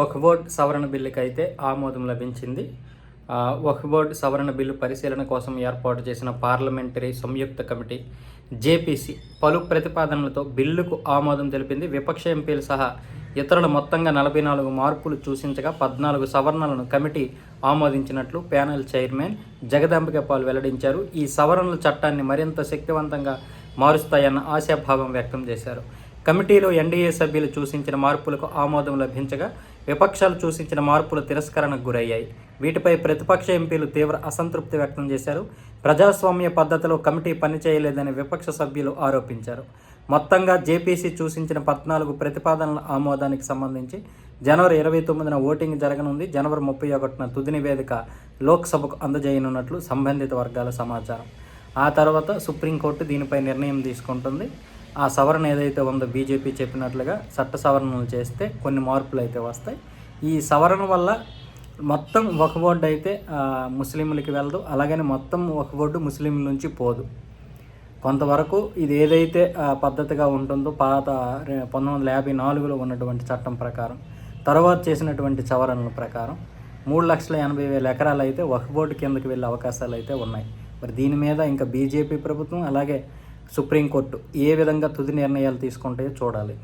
ఒక బోర్డు సవరణ బిల్లుకి అయితే ఆమోదం లభించింది. వక్ఫ్ బోర్డు సవరణ బిల్లు పరిశీలన కోసం ఏర్పాటు చేసిన పార్లమెంటరీ సంయుక్త కమిటీ జేపీసీ పలు ప్రతిపాదనలతో బిల్లుకు ఆమోదం తెలిపింది. విపక్ష ఎంపీలు సహా ఇతరుల మొత్తంగా నలభై నాలుగు మార్పులు సూచించగా పద్నాలుగు సవరణలను కమిటీ ఆమోదించినట్లు ప్యానెల్ చైర్మన్ జగదాంబికపాల్ వెల్లడించారు. ఈ సవరణల చట్టాన్ని మరింత శక్తివంతంగా మారుస్తాయన్న ఆశాభావం వ్యక్తం చేశారు. కమిటీలో ఎన్డీఏ సభ్యులు సూచించిన మార్పులకు ఆమోదం లభించగా విపక్షాలు సూచించిన మార్పులు తిరస్కరణకు గురయ్యాయి. వీటిపై ప్రతిపక్ష ఎంపీలు తీవ్ర అసంతృప్తి వ్యక్తం చేశారు. ప్రజాస్వామ్య పద్ధతిలో కమిటీ పనిచేయలేదని విపక్ష సభ్యులు ఆరోపించారు. మొత్తంగా జేపీసీ సూచించిన పద్నాలుగు ప్రతిపాదనల ఆమోదానికి సంబంధించి జనవరి ఇరవై తొమ్మిదిన ఓటింగ్ జరగనుంది. జనవరి ముప్పై ఒకటిన తుది నివేదిక లోక్సభకు అందజేయనున్నట్లు సంబంధిత వర్గాల సమాచారం. ఆ తర్వాత సుప్రీంకోర్టు దీనిపై నిర్ణయం తీసుకుంటుంది. ఆ సవరణ ఏదైతే ఉందో బీజేపీ చెప్పినట్లుగా చట్ట సవరణలు చేస్తే కొన్ని మార్పులు అయితే వస్తాయి. ఈ సవరణ వల్ల మొత్తం ఒక బోర్డు అయితే ముస్లింలకి వెళ్ళదు. అలాగని మొత్తం ఒక బోర్డు ముస్లింల నుంచి పోదు. కొంతవరకు ఇది ఏదైతే పద్ధతిగా ఉంటుందో పాత రె- పంతొమ్మిది వందల యాభై నాలుగులో ఉన్నటువంటి చట్టం ప్రకారం తర్వాత చేసినటువంటి సవరణల ప్రకారం మూడు లక్షల ఎనభై వేల ఎకరాలు అయితే ఒక బోర్డు కిందకి వెళ్ళే అవకాశాలు అయితే ఉన్నాయి. మరి దీని మీద ఇంకా బీజేపీ ప్రభుత్వం అలాగే సుప్రీంకోర్టు ఏ విధంగా తుది నిర్ణయాలు తీసుకుంటాయో చూడాలి.